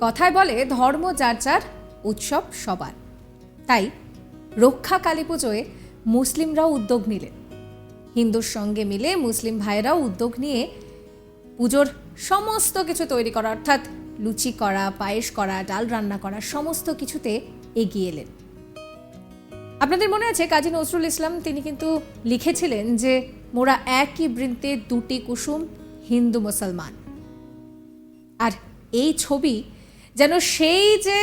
কথায় বলে ধর্ম যার যার, উৎসব সবার। তাই রক্ষা কালী পুজোয় মুসলিমরাও উদ্যোগ নিলেন। হিন্দুর সঙ্গে মিলে মুসলিম ভাইয়েরাও উদ্যোগ নিয়ে পুজোর সমস্ত কিছু তৈরি করা, অর্থাৎ লুচি করা, পায়েস করা, ডাল রান্না করা, সমস্ত কিছুতে এগিয়ে এলেন। আপনাদের মনে আছে কাজী নজরুল ইসলাম, তিনি কিন্তু লিখেছিলেন যে, মোরা একই বৃন্তে দুটি কুসুম, হিন্দু মুসলমান। আর এই ছবি যেন সেই যে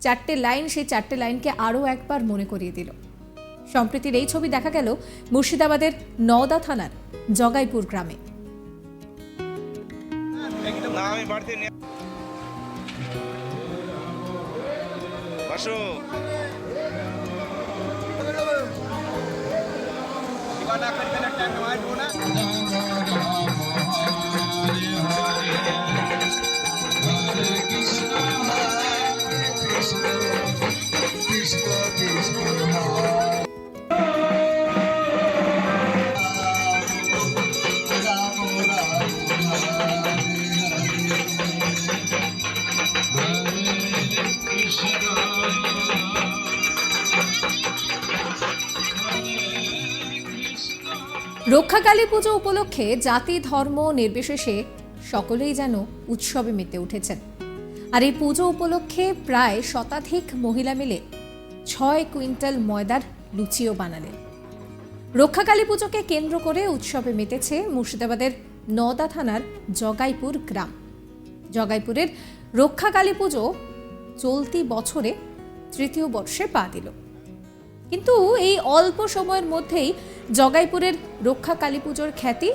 চারটে লাইন, সেই চারটে লাইনকে আরও একবার মনে করিয়ে দিল। সম্প্রীতির এই ছবি দেখা গেল মুর্শিদাবাদের নওদা থানার জগাইপুর গ্রামে। না। রক্ষাকালী পুজো উপলক্ষে জাতি ধর্ম নির্বিশেষে সকলেই যেন উৎসবে মেতে উঠেছেন। আর এই পুজো উপলক্ষে প্রায় শতাধিক মহিলা মিলে ছয় কুইন্টাল ময়দার লুচিও বানালেন রক্ষাকালী পুজোকে কেন্দ্র করে উৎসবে মেতেছে মুর্শিদাবাদের নওদা থানার জগাইপুর গ্রাম। জগাইপুরের রক্ষাকালী পুজো চলতি বছরে তৃতীয় বর্ষে পা দিল। কিন্তু এই অল্প সময়ের মধ্যেই জগাইপুরের রক্ষা কালী পুজোর খ্যাতি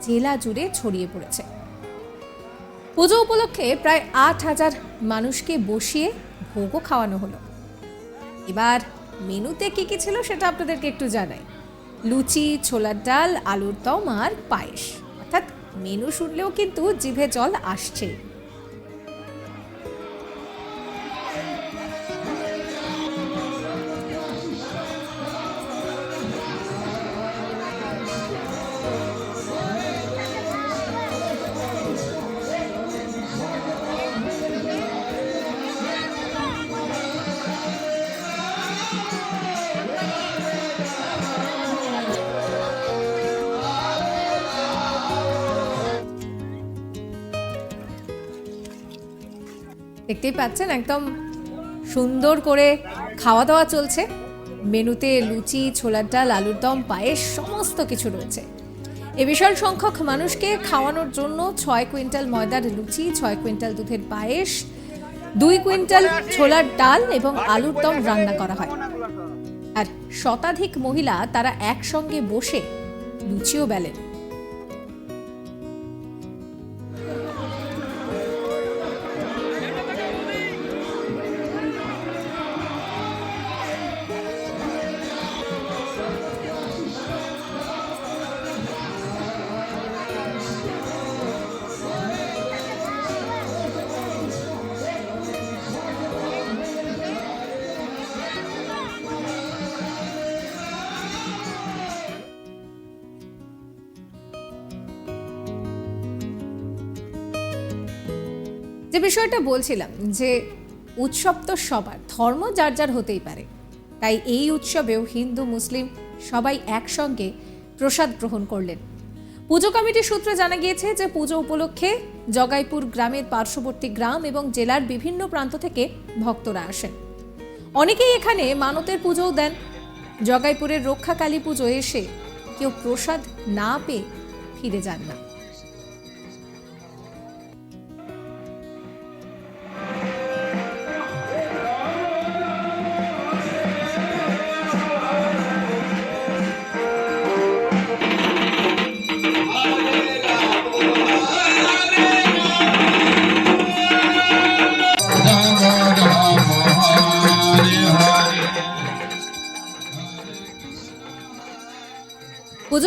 জেলা জুড়ে ছড়িয়ে পড়েছে। পুজো উপলক্ষে প্রায় আট হাজার মানুষকে বসিয়ে ভোগও খাওয়ানো হলো। এবার মেনুতে কি কি ছিল সেটা আপনাদেরকে একটু জানাই। লুচি, ছোলার ডাল, আলুর দম আর পায়েস। অর্থাৎ মেনু শুনলেও কিন্তু জিভে জল আসছেই। দেখতেই পাচ্ছেন, একদম সুন্দর করে খাওয়া দাওয়া চলছে। মেনুতে লুচি, ছোলার ডাল, আলুর দম, পায়েস, সমস্ত কিছু রয়েছে। এ বিশাল সংখ্যক মানুষকে খাওয়ানোর জন্য ছয় কুইন্টাল ময়দার লুচি, ছয় কুইন্টাল দুধের পায়েস, দুই কুইন্টাল ছোলার ডাল এবং আলুর দম রান্না করা হয়। আর শতাধিক মহিলা তারা একসঙ্গে বসে লুচিও বেলেন। যে বিষয়টা বলছিলাম যে উৎসব তো সবার, ধর্ম যার যার হতেই পারে। তাই এই উৎসবেও হিন্দু, মুসলিম সবাই একসঙ্গে প্রসাদ গ্রহণ করলেন। পুজো কমিটির সূত্রে জানা গিয়েছে যে পুজো উপলক্ষে জগাইপুর গ্রামের পার্শ্ববর্তী গ্রাম এবং জেলার বিভিন্ন প্রান্ত থেকে ভক্তরা আসেন। অনেকেই এখানে মানতের পুজোও দেন। জগাইপুরের রক্ষাকালী পুজো এসে কেউ প্রসাদ না পেয়ে ফিরে যান না।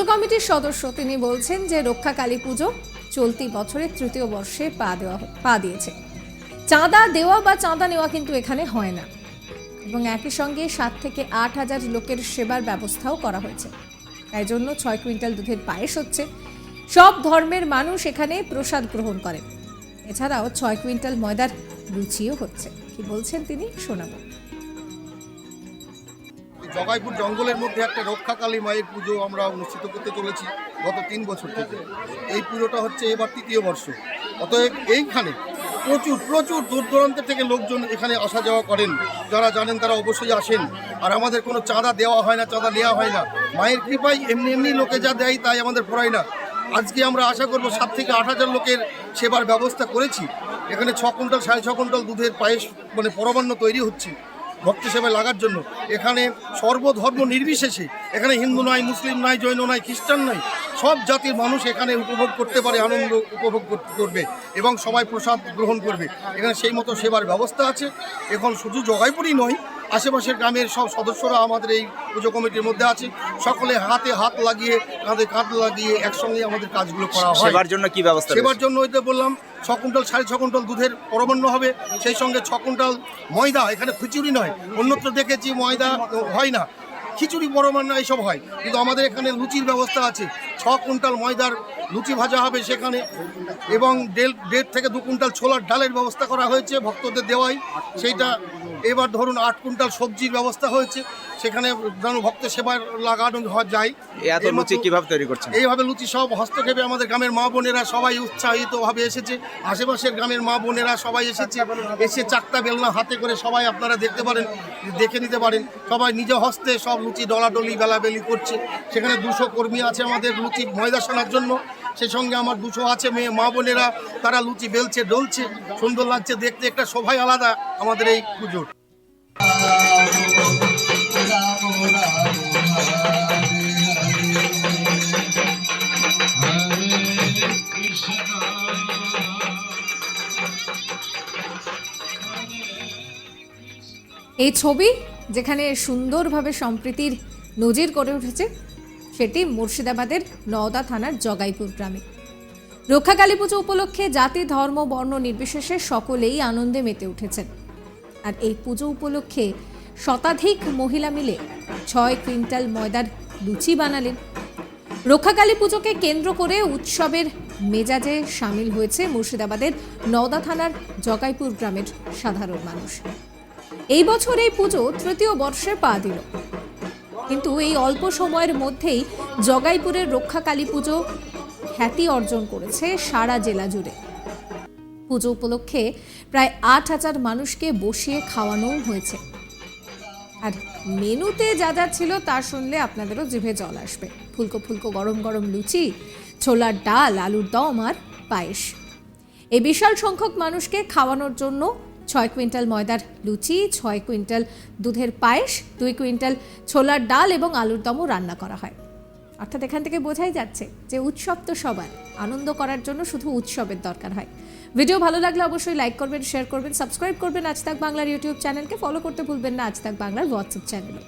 কমিটির সদস্য, তিনি বলছেন যে রক্ষা কালী পুজো চলতি বছরের তৃতীয় বর্ষে পা দেওয়া, পা দিয়েছে। চাঁদা দেওয়া বা চাঁদা নেওয়া কিন্তু এখানে হয় না। এবং একই সঙ্গে সাত থেকে আট হাজার লোকের সেবার ব্যবস্থাও করা হয়েছে। তাই জন্য ছয় কুইন্টাল দুধের পায়েস হচ্ছে। সব ধর্মের মানুষ এখানে প্রসাদ গ্রহণ করেন। এছাড়াও ছয় কুইন্টাল ময়দার লুচিও হচ্ছে। কি বলছেন তিনি শোনাবো। জগাইপুর জঙ্গলের মধ্যে একটা রক্ষাকালী মায়ের পুজো আমরা অনুষ্ঠিত করতে চলেছি গত তিন বছর থেকে। এই পুজোটা হচ্ছে এবার তৃতীয় বর্ষ। অতএব এইখানে প্রচুর প্রচুর দূর দূরান্ত থেকে লোকজন এখানে আসা যাওয়া করেন। যারা জানেন তারা অবশ্যই আসেন। আর আমাদের কোনো চাঁদা দেওয়া হয় না, চাঁদা নেওয়া হয় না। মায়ের কৃপায় এমনি এমনি লোকে যা দেয় তাই আমাদের পড়ায় না। আজকে আমরা আশা করব সাত থেকে আট হাজার লোকের সেবার ব্যবস্থা করেছি। এখানে ছ কুইন্টাল, সাড়ে ছ কুইন্টাল দুধের পায়েস মানে পরমান্ন তৈরি হচ্ছে। ভক্তি সেবায় লাগার জন্য। এখানে সর্বধর্ম নির্বিশেষে, এখানে হিন্দু নয় মুসলিম নয় জৈন নয় খ্রিস্টান নয় সব জাতির মানুষ এখানে উপভোগ করতে পারে, আনন্দ উপভোগ করবে এবং সবাই প্রসাদ গ্রহণ করবে। এখানে সেই মতো সেবার ব্যবস্থা আছে। এখন শুধু জগাইপুরই নয় আশেপাশের গ্রামের সব সদস্যরা আমাদের এই পুজো কমিটির মধ্যে আছে। সকলে হাতে হাত লাগিয়ে কাঁধে কাঁধ লাগিয়ে একসঙ্গে আমাদের কাজগুলো করা হয়। সেবার জন্য কি ব্যবস্থা সেবার জন্য ওই তো বললাম ছ কুইন্টাল সাড়ে ছ কুইন্টাল দুধের পরমান্ন হবে। সেই সঙ্গে ছ কুইন্টাল ময়দা এখানে খিচুড়ি নয় অন্যত্র দেখেছি ময়দা হয় না। খিচুড়ি পরমান্ন এইসব হয়। কিন্তু আমাদের এখানে লুচির ব্যবস্থা আছে। ছ কুইন্টাল ময়দার লুচি ভাজা হবে সেখানে। এবং দেড় দেড় থেকে দু কুইন্টাল ছোলার ডালের ব্যবস্থা করা হয়েছে ভক্তদের দেওয়াই। সেইটা এবার ধরুন আট কুইন্টাল সবজির ব্যবস্থা হয়েছে সেখানে যেন ভক্ত সেবার লাগানো যায়। এই এত লুচি কীভাবে তৈরি করছেন? এইভাবে লুচি সব হস্তক্ষেপে আমাদের গ্রামের মা বোনেরা সবাই উৎসাহিতভাবে এসেছে। আশেপাশের গ্রামের মা বোনেরা সবাই এসেছে। এসে চাকতা বেলনা হাতে করে সবাই আপনারা দেখতে পারেন দেখে নিতে পারেন। সবাই নিজ হস্তে সব লুচি ডলাডলি বেলাবেলি করছে। সেখানে দুশো কর্মী আছে আমাদের লুচি ময়দা সানার জন্য। সেই সঙ্গে আমার দুশো আছে মেয়ে, মা বোনেরা, তারা লুচি বেলছে, ডলছে, সুন্দর লাগছে দেখতে, একটা সবাই আলাদা আমাদের এই পুজোর। এই ছবি যেখানে সুন্দরভাবে সম্প্রীতির নজির করে উঠেছে সেটি মুর্শিদাবাদের নওদা থানার জগাইপুর গ্রামে। রক্ষাকালী পুজো উপলক্ষে জাতি, ধর্ম, বর্ণ নির্বিশেষে সকলেই আনন্দে মেতে উঠেছেন। আর এই পুজো উপলক্ষে শতাধিক মহিলা মিলে ছয় কুইন্টাল ময়দার লুচি বানালেন। রক্ষাকালী পুজোকে কেন্দ্র করে উৎসবের মেজাজে সামিল হয়েছে মুর্শিদাবাদের নওদা থানার জগাইপুর গ্রামের সাধারণ মানুষ। এই বছর এই পুজো তৃতীয় বর্ষে পা দিল। কিন্তু এই অল্প সময়ের মধ্যেই জগাইপুরের রক্ষাকালী পুজো খ্যাতি অর্জন করেছে সারা জেলা জুড়ে। পুজো উপলক্ষে প্রায় আট হাজার মানুষকে বসিয়ে খাওয়ানোও হয়েছে। আর মেনুতে যা যা ছিল তা শুনলে আপনাদেরও জিভে জল আসবে। ফুলকো ফুলকো, গরম গরম লুচি, ছোলার ডাল, আলুর দম আর পায়েস। এই বিশাল সংখ্যক মানুষকে খাওয়ানোর জন্য ছয় কুইন্টাল ময়দার লুচি, ছয় কুইন্টাল দুধের পায়েস, দুই কুইন্টাল ছোলার ডাল এবং আলুর দমও রান্না করা হয়। অর্থাৎ এখান থেকে বোঝাই যাচ্ছে যে উৎসব তো সবার, আনন্দ করার জন্য শুধু উৎসবের দরকার হয়। ভিডিও ভালো লাগলে অবশ্যই লাইক করবেন শেয়ার করবেন সাবস্ক্রাইব করবেন আজ তাক বাংলার ইউটিউব চ্যানেলকে ফলো করতে ভুলবেন না আজ তাক বাংলার হোয়াটসঅ্যাপ চ্যানেলও